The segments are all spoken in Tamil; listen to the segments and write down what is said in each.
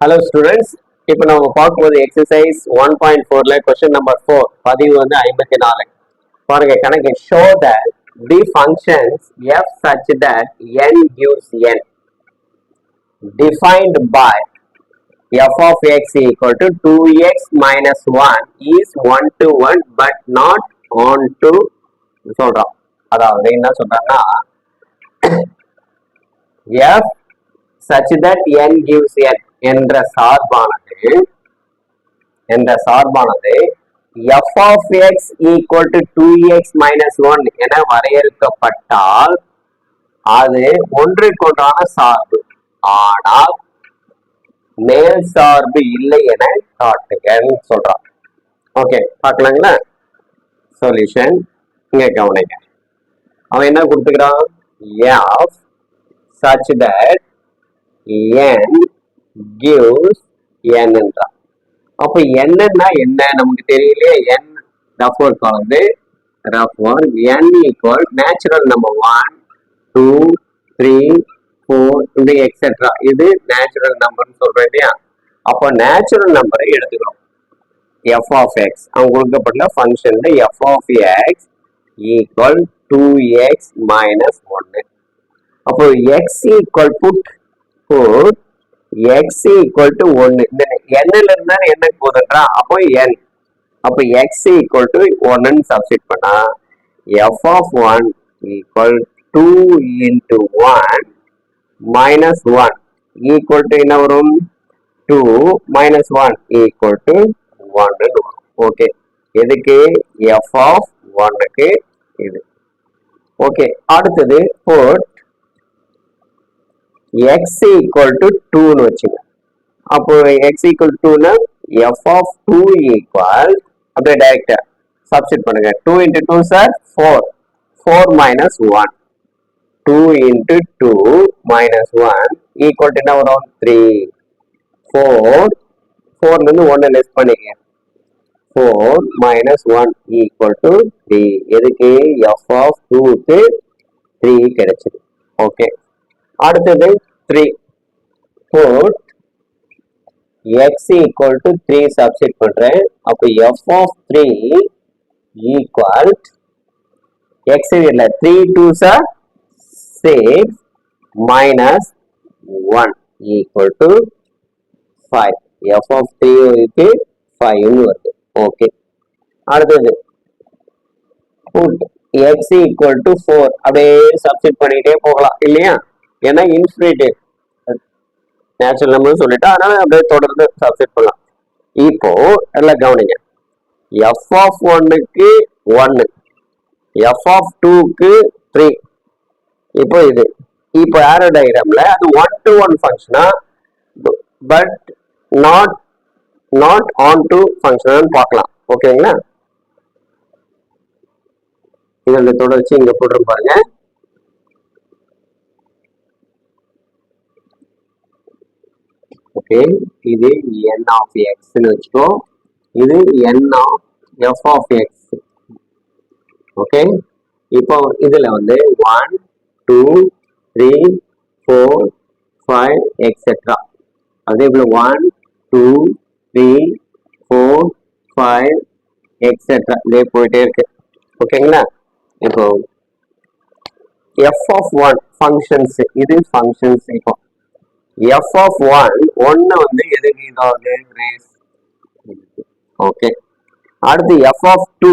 ஹலோ ஸ்டூடெண்ட்ஸ் இப்போ நம்ம பார்க்கும்போது எக்ஸசைஸ் ஒன் பாயிண்ட் ஃபோர்ல கொஸ்டின் நம்பர் ஃபோர் பதிவு வந்து ஐம்பத்தி நாலு. பாருங்க கணக்கு. Show that the functions f such that N gives N defined by f of x equal to 2x minus 1 is 1 to 1 but not on to சொல்றோம். அதாவது என்ன சொல்றாங்கன்னா f such that N gives N என்ற சார்பானது என்ற சார்பானது f of x equal to two x minus one என வரையறுக்கப்பட்டால் அது ஒன்றுக்கொன்றான சார்பு. ஆனால் மேல் சார்பு இல்லை என காட்டுகன்னு சொல்றான். ஓகே பார்க்கலாங்களா? சொல்யூஷன் இங்க கவனிங்க. அவன் என்ன கொடுத்துக்கிறான்? F such that N gives n என்றான் அப்ப என்னன்னா என்ன? நமக்கு தெரியலையே n ரஃபோர் ரஃப் ரஃபோர் N equal natural number one two three four இது எக்ஸெட்ரா இது நேச்சுரல் நம்பர்னு சொல்றேன் இல்லையா? அப்போ நேச்சுரல் நம்பரை எடுத்துக்கிறோம். எஃப் ஆஃப் எக்ஸ் அவங்க கொடுக்கப்பட்ட ஃபங்க்ஷன்ல f of x equal two x minus ஒன்று அப்போ x equal put put x equal to ஒன்று இந்த எண்ணில் இருந்தா என்ன போதுன்றா அப்போ என் அப்போ எக்ஸ் ஈக்குவல் டு ஒன்னு சப்ஸ்டிட் பண்ணா f of one equal two into one minus one equal to என்ன வரும்? Two minus one equal to ஒன்னு வரும். ஓகே எதுக்கு? எஃப் ஆஃப் ஒன்னுக்கு இது. ஓகே அடுத்தது போட் எக்ஸ் ஈக்குவல் டு டூன்னு வச்சுங்க அப்போ எக்ஸ் ஈக்குவல் டூனா எஃப் ஆஃப் டூ ஈக்குவல் அப்படியே டைரக்டா சப்ஸ்டிட் பண்ணுங்க. Two into two sir four four minus one two into two minus one equal to என்ன வரும்? த்ரீ ஃபோர் ஃபோர்லேருந்து ஒன்று லெஸ் பண்ணிக்க four minus one equal to three எதுக்கு? எஃப் ஆஃப் டூக்கு த்ரீ கிடைச்சிது. ஓகே அடுத்தது three four x equal to three substitute பண்ணுறேன் அப்போ f of three equal x இல்லை three two sir six minus one equal to five f of த்ரீக்கு ஃபைவ்னு வருது. ஓகே அடுத்தது put x equal to four அப்படியே சப்ஸ்டிட் பண்ணிக்கிட்டே போகலாம் இல்லையா? ஏன்னா இன்ஃபினிட்டிவ் நேச்சுரல் நம்பர் சொல்லிட்டு அதனால அப்படியே தொடர்ந்து சப்ஸ்டிட் பண்ணலாம். இப்போ எல்லாம் கவனிங்க. எஃப் ஆஃப் ஒன்னுக்கு ஒன்னு எஃப் ஆஃப் டூக்கு த்ரீ இப்போ இது. இப்போ ஆரோ டயக்ராம்ல அது ஒன் டு ஒன் ஃபங்க்ஷனா but not not on to ஃபங்க்ஷனான்னு பார்க்கலாம். ஓகேங்களா இது தொடர்ச்சி இங்கே போட்டு பாருங்க ஓகே இது என் ஆஃப் எக்ஸ்னு வச்சுக்கோ. இது N of f of x okay இப்போ இதுல வந்து one two three four five etcetera அதே போல one two three four five etcetera இதே போயிட்டே இருக்கு. ஓகேங்களா? இப்போ எஃப் ஆஃப் ஒன் ஃபங்க்ஷன்ஸ் இது ஃபங்க்ஷன்ஸ் இப்போ. எஃப் ஆஃப் ஒன் ஒன்னு வந்து எதுக்கு இதாவது ரேஸ். ஓகே அடுத்து f of two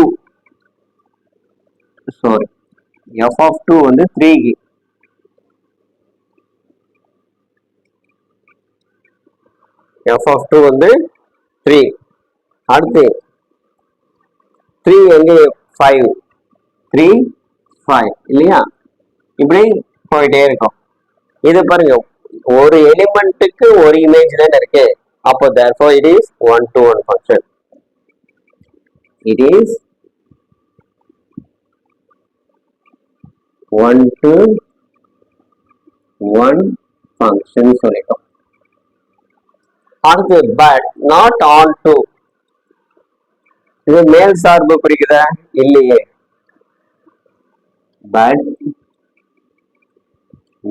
sorry f of two வந்து த்ரீக்கு எஃப் ஆஃப் டூ வந்து த்ரீ அடுத்து த்ரீ எங்க ஃபைவ் த்ரீ ஃபைவ் இல்லையா? இப்படி போயிட்டே இருக்கும். இது பாருங்க. ஒரு எலிமெண்ட்டுக்கு ஒரு இமேஜ் தானே இருக்கு. அப்போ therefore it is one to one function it is one to one function சொல்லிட்டோம். அடுத்து பட் நாட் ஆன் டு இது மேல் சார்பு குறிக்குதா இல்லையே. But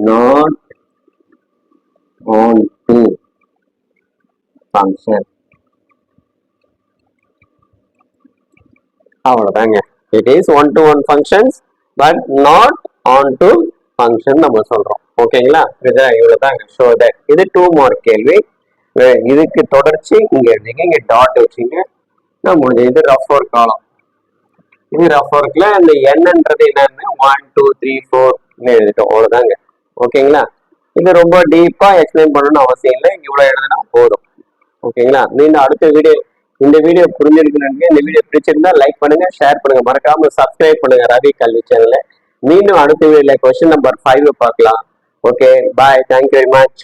not on to function அவ்வளோதாங்க it is one to one functions but not onto function நம்ம சொல்கிறோம் ஓகேங்களா இதா இவ்வளோ தாங்க ஷோ தட் இது டூ மார்க் கேள்வி. இதுக்கு தொடர்ச்சி இங்கே எழுதிங்க இங்கே டாட் வச்சுங்க. நான் முடிஞ்ச இது ரஃப் ஒர்க் காலம் இது ரஃப் ஒர்க்கில் இந்த என்னன்றது என்னன்னு ஒன் டூ த்ரீ ஃபோர் எழுதிட்டோம். அவ்வளோதாங்க ஓகேங்களா இது ரொம்ப டீப்பா எக்ஸ்பிளைன் பண்ணணும்னு அவசியம் இல்லை. இவ்வளவு எழுதுனா போதும். ஓகேங்களா? மீண்டும் அடுத்த வீடியோ இந்த வீடியோ புரிஞ்சிருக்கு இந்த வீடியோ பிடிச்சிருந்தா லைக் பண்ணுங்க ஷேர் பண்ணுங்க. மறக்காம சப்ஸ்கிரைப் பண்ணுங்க ரவி கல்வி சேனலை மீண்டும் அடுத்த வீடியோல கொஸ்டின் நம்பர் ஃபைவ் பார்க்கலாம். Okay bye thank you very much